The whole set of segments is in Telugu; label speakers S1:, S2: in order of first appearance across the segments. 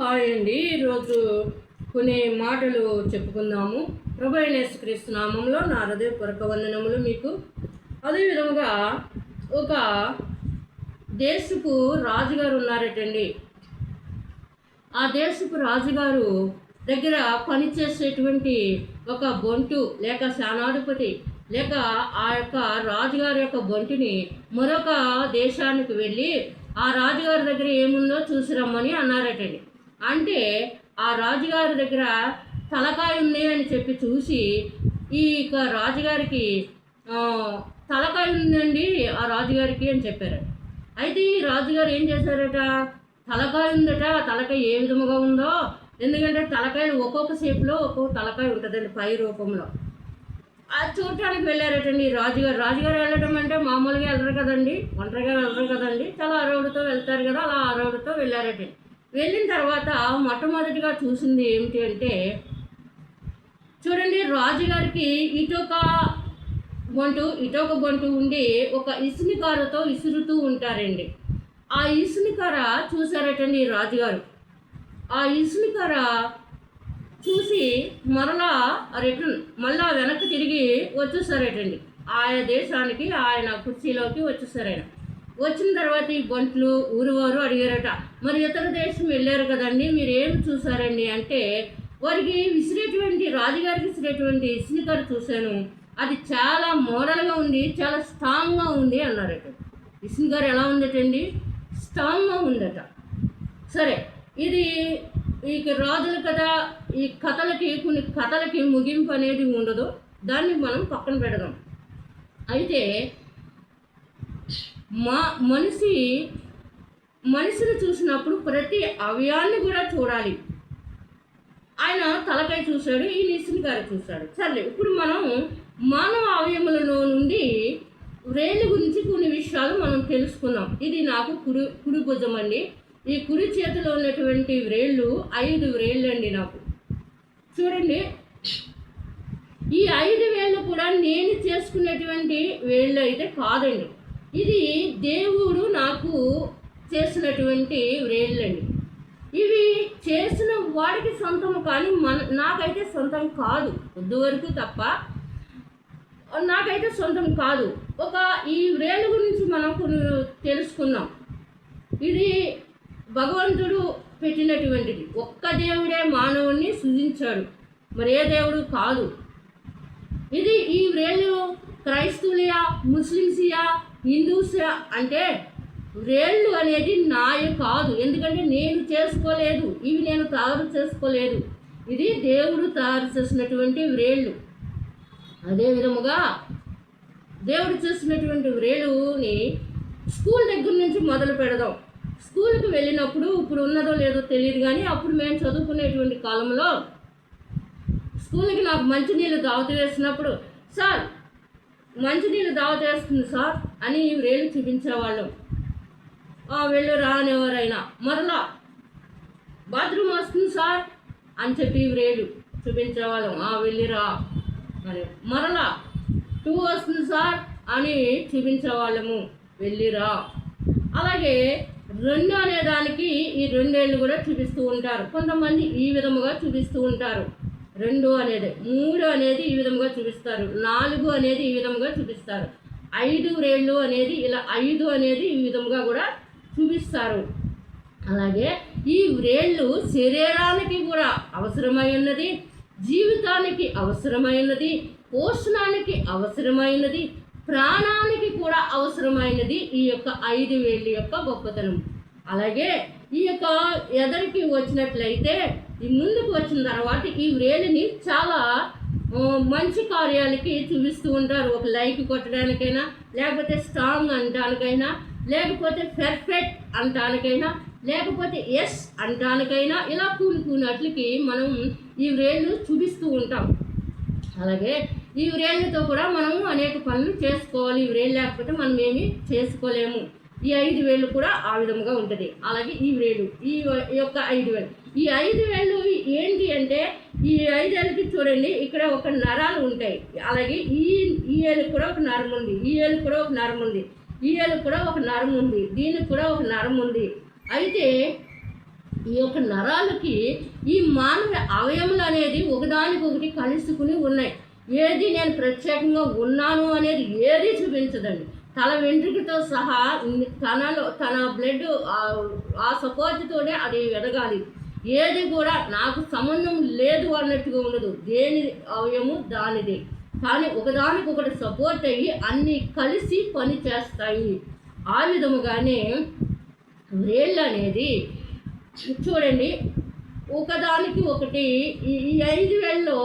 S1: హాయ్ అండి. ఈరోజు కొన్ని మాటలు చెప్పుకుందాము. ప్రభు క్రీస్తు నామంలో నా హృదయపూర్వక వందనములు మీకు. అదేవిధంగా ఒక దేశపు రాజుగారు ఉన్నారటండి. ఆ దేశపు రాజుగారు దగ్గర పనిచేసేటువంటి ఒక బొంటు లేక సేనాధిపతి లేక ఆ యొక్క రాజుగారి యొక్క బొంటిని మరొక దేశానికి వెళ్ళి ఆ రాజుగారి దగ్గర ఏముందో చూసి రమ్మని అన్నారటండి. అంటే ఆ రాజుగారి దగ్గర తలకాయ ఉంది అని చెప్పి చూసి ఈ యొక్క రాజుగారికి తలకాయ ఉందండి ఆ రాజుగారికి అని చెప్పారు అయితే ఈ రాజుగారు ఏం చేశారట? తలకాయ ఉందట ఆ తలకాయ ఏ విధముగా ఉందో? ఎందుకంటే తలకాయలు ఒక్కొక్క షేప్లో ఒక్కొక్క తలకాయ ఉంటుందండి పై రూపంలో. అది చూడటానికి వెళ్ళారటండి రాజుగారు. రాజుగారు వెళ్ళడం అంటే మామూలుగా వెళ్ళరు కదండి ఒంటరిగా వెళ్ళరు కదండి. చాలా అరవుడితో వెళ్తారు కదా అలా అరవుడితో వెళ్ళారటండి. వెళ్ళిన తర్వాత మొట్టమొదటిగా చూసింది ఏమిటి అంటే చూడండి రాజుగారికి ఇటొక బొంటు ఇటొక బొంటు ఉండి ఒక ఇసునికారతో ఇసురుతూ ఉంటారండి. ఆ ఇసునికార చూసారటండి రాజుగారు. ఆ ఇసునికార చూసి మరలా రిటర్న్ మళ్ళా వెనక్కి తిరిగి వచ్చేసారటండి. ఆయా దేశానికి ఆయన కుర్చీలోకి వచ్చేసారాయన వచ్చిన తర్వాత ఈ బంట్లు ఊరివారు అడిగారట మరి ఇతర దేశం వెళ్ళారు కదండి మీరు ఏమి చూసారండి? అంటే వారికి విసిరేటువంటి రాజుగారికి విసిరేటువంటి స్నికర్ చూశాను. అది చాలా మోడల్గా ఉంది చాలా స్ట్రాంగ్గా ఉంది అన్నారట. ఇసునికారు ఎలా ఉందటండి? స్ట్రాంగ్గా ఉందట. సరే ఇది ఈ రాజుల కథ ఈ కథలకి కొన్ని కథలకి ముగింపు అనేది ఉండదు. దాన్ని మనం పక్కన పెడదాం. అయితే మా మనిషి మనిషిని చూసినప్పుడు ప్రతి అవయాన్ని కూడా చూడాలి. ఆయన తలకాయ చూశాడు ఈ నిసిని గారు చూశాడు. సర్లే ఇప్పుడు మనం మానవ అవయములలో నుండి వ్రేళ్ళ గురించి కొన్ని విషయాలు మనం తెలుసుకుందాం. ఇది నాకు కుడి కుడి భుజం అండి. ఈ కుడి చేతిలో ఉన్నటువంటి వ్రేళ్ళు ఐదు వ్రేళ్ళు అండి నాకు. చూడండి. ఈ ఐదు వేళ్ళు కూడా నేను చేసుకున్నటువంటి వేళ్ళు అయితే కాదండి. ఇది దేవుడు నాకు చేసినటువంటి వ్రేళ్ళండి. ఇవి చేసిన వాడికి సొంతం కానీ మన నాకైతే సొంతం కాదు. వద్దు వరకు తప్ప నాకైతే సొంతం కాదు. ఒక ఈ వ్రేలు గురించి మనం కొన్ని తెలుసుకుందాం. ఇది భగవంతుడు పెట్టినటువంటిది. ఒక్క దేవుడే మానవుణ్ణి సృజించాడు. మరే దేవుడు కాదు. ఇది ఈ వ్రేళ్ళు క్రైస్తవులయా ముస్లిమ్స్యా హిందూసా అంటే వ్రేళ్ళు అనేది నాయ కాదు. ఎందుకంటే నేను చేసుకోలేదు ఇవి నేను తయారు చేసుకోలేదు. ఇది దేవుడు తయారు చేసినటువంటి వ్రేళ్ళు అదే విధముగా దేవుడు చేసినటువంటి వ్రేలుని స్కూల్ దగ్గర నుంచి మొదలు పెడదాం. స్కూల్కి వెళ్ళినప్పుడు ఇప్పుడు ఉన్నదో లేదో తెలియదు కానీ అప్పుడు మేము చదువుకునేటువంటి కాలంలో స్కూల్కి నాకు మంచినీళ్ళు దావత వేసినప్పుడు సార్ మంచినీళ్ళు దావ చేస్తుంది సార్ అని రేలు చూపించేవాళ్ళం. "ఆ, వెళ్ళు రానివరైనా మరలా బాత్రూమ్ వస్తుంది సార్ అని చెప్పి రేలు చూపించేవాళ్ళం. "ఆ, వెళ్ళిరా అని మరలా టూ వస్తుంది సార్ అని చూపించేవాళ్ళము. వెళ్ళిరా అలాగే రెండు అనే దానికి ఈ రెండేళ్ళు కూడా చూపిస్తూ ఉంటారు. కొంతమంది ఈ విధముగా చూపిస్తూ ఉంటారు. రెండు అనేది మూడు అనేది ఈ విధముగా చూపిస్తారు. నాలుగు అనేది ఈ విధముగా చూపిస్తారు. ఐదు రేళ్ళు అనేది ఇలా ఐదు అనేది ఈ విధముగా కూడా చూపిస్తారు. అలాగే ఈ వ్రేళ్ళు శరీరానికి కూడా అవసరమైనది జీవితానికి అవసరమైనది పోషణానికి అవసరమైనది ప్రాణానికి కూడా అవసరమైనది ఈ యొక్క ఐదు వేళ్ళ యొక్క గొప్పతనం. అలాగే ఈ యొక్క ఎదరికి వచ్చినట్లయితే ఈ ముందుకు వచ్చిన తర్వాత ఈ వ్రేలిని చాలా మంచి కార్యాలకి చూపిస్తూ ఉంటారు. ఒక లైక్ కొట్టడానికైనా లేకపోతే స్ట్రాంగ్ అనడానికైనా లేకపోతే పెర్ఫెక్ట్ అనడానికైనా లేకపోతే ఎస్ అనడానికైనా ఇలా కూనుకున్నట్లకి మనం ఈ వ్రేళ్ళు చూపిస్తూ ఉంటాం. అలాగే ఈ వ్రేళ్ళతో కూడా మనము అనేక పనులు చేసుకోవాలి. ఈ వ్రేళ్ళు లేకపోతే మనం ఏమీ చేసుకోలేము. ఈ ఐదు వేళ్ళు కూడా ఆ విధముగా ఉంటుంది. అలాగే ఈ వేలు ఈ యొక్క ఐదు వేలు. ఈ ఐదు వేళ్ళు ఏంటి అంటే ఈ ఐదేళ్ళకి చూడండి ఇక్కడ ఒక నరాలు ఉంటాయి. అలాగే ఈ ఈ ఏళ్ళకి కూడా ఒక నరం ఉంది. ఈ ఏళ్ళకి కూడా ఒక నరం ఉంది. ఈ ఏళ్ళకి కూడా ఒక నరం ఉంది. దీనికి కూడా ఒక నరం ఉంది. అయితే ఈ యొక్క నరాలకి ఈ మానవ అవయములు అనేది ఒకదానికొకటి కలుసుకుని ఉన్నాయి. ఏది నేను ప్రత్యేకంగా ఉన్నాను అనేది ఏది చూపించదండి. తల వెంట్రుకతో సహా తనలో తన బ్లడ్ ఆ సపోర్ట్తోనే అది ఎదగాలి. ఏది కూడా నాకు సంబంధం లేదు అన్నట్టుగా ఉండదు. దేని అవయము దానిదే. కానీ ఒకదానికొకటి సపోర్ట్ అయ్యి అన్నీ కలిసి పని చేస్తాయి. ఆ విధముగానే వేళ్ళు అనేది చూడండి ఒకదానికి ఒకటి ఈ ఐదు వేళ్ళలో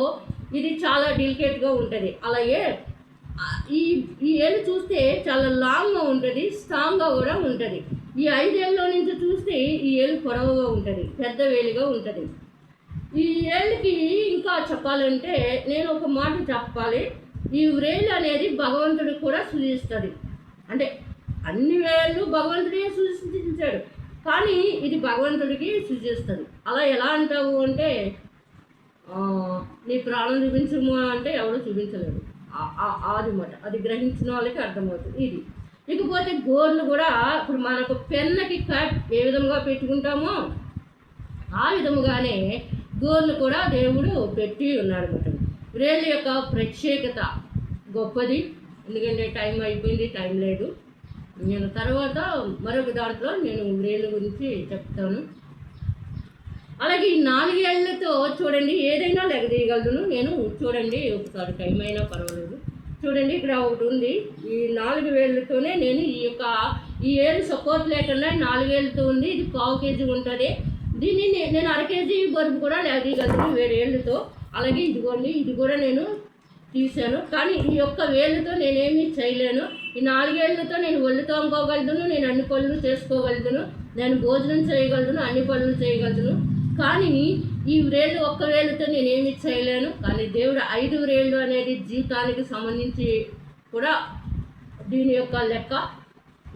S1: ఇది చాలా డెలికేట్గా ఉంటుంది. అలాగే ఈ ఈ ఏళ్ళు చూస్తే చాలా లాంగ్గా ఉంటుంది స్ట్రాంగ్గా కూడా ఉంటుంది. ఈ ఐదేళ్ళలో నుంచి చూస్తే ఈ ఏళ్ళు పొడవుగా ఉంటుంది పెద్ద వేలుగా ఉంటుంది. ఈ ఏళ్ళకి ఇంకా చెప్పాలంటే నేను ఒక మాట చెప్పాలి. ఈ వ్రేలు అనేది భగవంతుడికి కూడా సూచిస్తుంది అంటే అన్ని వేళ్ళు భగవంతుడే సూచించాడు కానీ ఇది భగవంతుడికి సూచిస్తుంది అలా ఎలా అంటావు అంటే నీ ప్రాణం చూపించము అంటే ఎవరు చూపించలేడు. అది మాట. అది గ్రహించిన వాళ్ళకి అర్థమవుతుంది. ఇది. ఇకపోతే గోర్లు కూడా ఇప్పుడు మనకు పెన్నకి కట్ ఏ విధంగా పెట్టుకుంటామో ఆ విధముగానే గోర్లు కూడా దేవుడు పెట్టి ఉన్నాడు అనమాట వ్రేళ్ళ యొక్క ప్రత్యేకత గొప్పది. ఎందుకంటే టైం అయిపోయింది టైం లేదు. నేను తర్వాత మరొక దాంట్లో నేను రేలు గురించి చెప్తాను. అలాగే ఈ నాలుగేళ్ళతో చూడండి ఏదైనా లెగదీయగలను నేను చూడండి ఒకసారి టైం అయినా పర్వాలేదు. చూడండి ఇక్కడ ఒకటి ఉంది. ఈ నాలుగు వేళ్ళతోనే నేను ఈ యొక్క ఈ ఏళ్ళు సపోర్ట్ లేకుండా నాలుగేళ్ళతో ఉంది. ఇది పావు కేజీ ఉంటుంది. దీన్ని నేను అర కేజీ బరువు కూడా లేదీయగలను వేరేళ్ళతో అలాగే ఇదిగోండి ఇది కూడా నేను తీశాను. కానీ ఈ యొక్క వేళ్ళతో నేనేమీ చేయలేను. ఈ నాలుగేళ్ళతో నేను ఒళ్ళు తోముకోగలను నేను అన్ని పనులు చేసుకోగలను నేను భోజనం చేయగలను అన్ని పనులు చేయగలను కానీ ఈ వ్రేళ్ళు ఒక్క నేను నేనేమి చేయలేను. కానీ దేవుడు ఐదు వ్రేళ్ళు అనేది జీవితానికి సంబంధించి కూడా దీని యొక్క లెక్క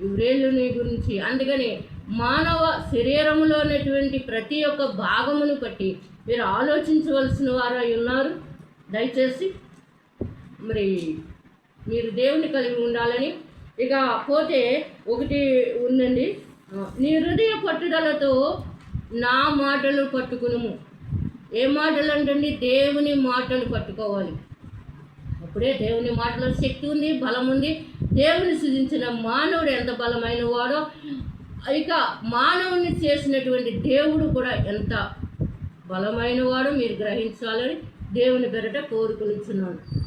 S1: ఈ వ్రేళ్ళుని గురించి. అందుకని మానవ శరీరంలో ఉన్నటువంటి ప్రతి ఒక్క భాగమును బట్టి మీరు ఆలోచించవలసిన వారు అయి ఉన్నారు. దయచేసి మరి మీరు దేవుని కలిగి ఉండాలని. ఇక పోతే ఒకటి ఉందండి. నీ హృదయ పట్టుదలతో నా మాటలు పట్టుకునుము. ఏ మాటలు అంటే దేవుని మాటలు పట్టుకోవాలి. అప్పుడే దేవుని మాటలో శక్తి ఉంది బలం ఉంది. దేవుని సృజించిన మానవుడు ఎంత బలమైన వాడో ఇక మానవుని చేసినటువంటి దేవుడు కూడా ఎంత బలమైన వాడో మీరు గ్రహించాలని దేవుని పెరట కోరుకునిచున్నాను.